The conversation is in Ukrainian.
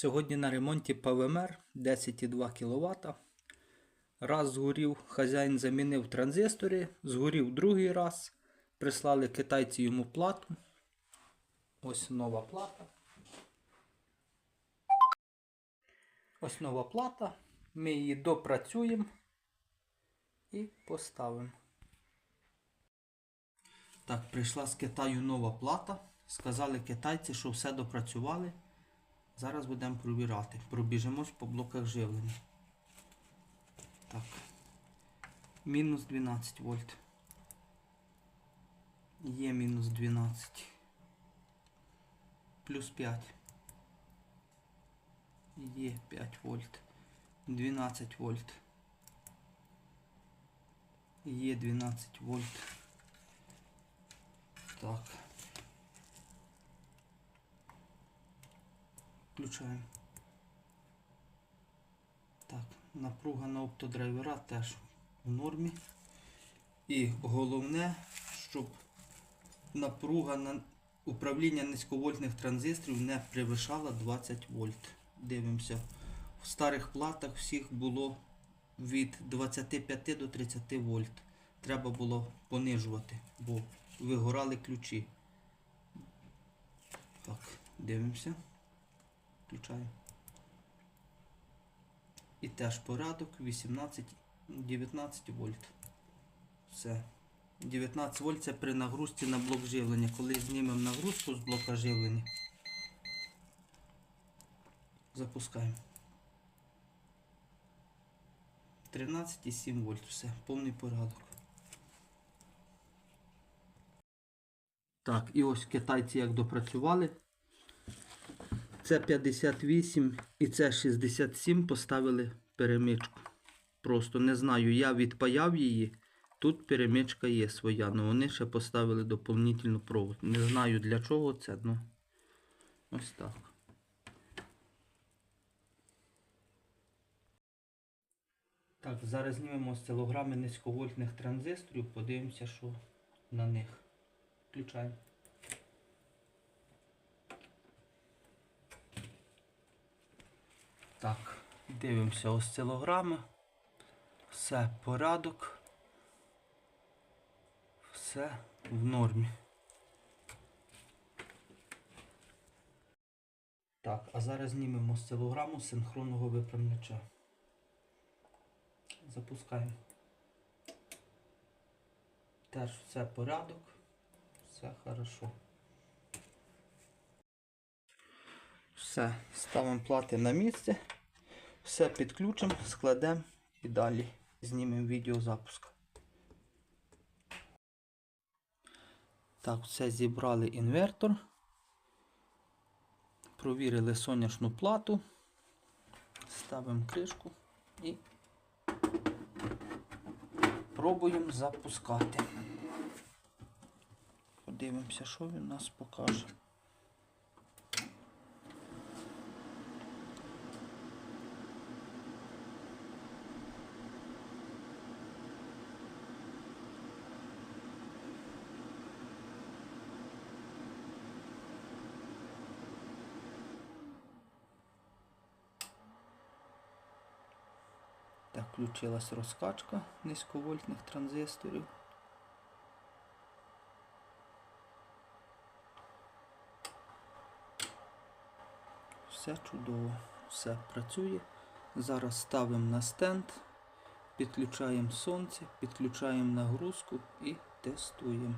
Сьогодні на ремонті ПВМР 10,2 кВт. Раз згорів, хазяїн замінив транзистори, згорів другий раз. Прислали китайці йому плату. Ось нова плата. Ось нова плата. Ми її допрацюємо і поставимо. Так, прийшла з Китаю нова плата. Сказали китайці, що все допрацювали. Зараз будемо провірати. Пробіжимось по блоках живлення. Так. Мінус 12 вольт. Є мінус 12. Плюс 5. Є 5 вольт. 12 вольт. Є 12 вольт. Так. Включаємо. Так, напруга на оптодрайвера теж в нормі. І головне, щоб напруга на управління низьковольтних транзисторів не перевищала 20 вольт. Дивимося. В старих платах всіх було від 25 до 30 вольт. Треба було понижувати, бо вигорали ключі. Так, дивимося. Включаю. І теж порядок 18, 19 вольт. Все. 19 вольт це при нагрузці на блок живлення. Коли знімемо нагрузку з блока живлення, запускаємо. 13,7 вольт. Все, повний порядок. Так, і ось китайці як допрацювали. Це 58 і це 67 поставили перемичку. Просто не знаю, я відпаяв її. Тут перемичка є своя, але вони ще поставили доповнительну провод. Не знаю для чого це, ну ось так. Так, зараз знімемо осцилограми низьковольтних транзисторів, подивимося, що на них. Включаємо. Так, дивимося осцилограми. Все порядок. Все в нормі. Так, а зараз знімемо осцилограму синхронного випрямляча. Запускаємо. Теж все порядок. Все хорошо. Все, ставимо плати на місце. Все підключимо, складемо і далі знімемо відеозапуск. Так, все зібрали інвертор. Провірили сонячну плату. Ставимо кришку і пробуємо запускати. Подивимося, що він нас покаже. Так, включилась розкачка низьковольтних транзисторів. Все чудово, все працює. Зараз ставимо на стенд, підключаємо сонце, підключаємо нагрузку і тестуємо.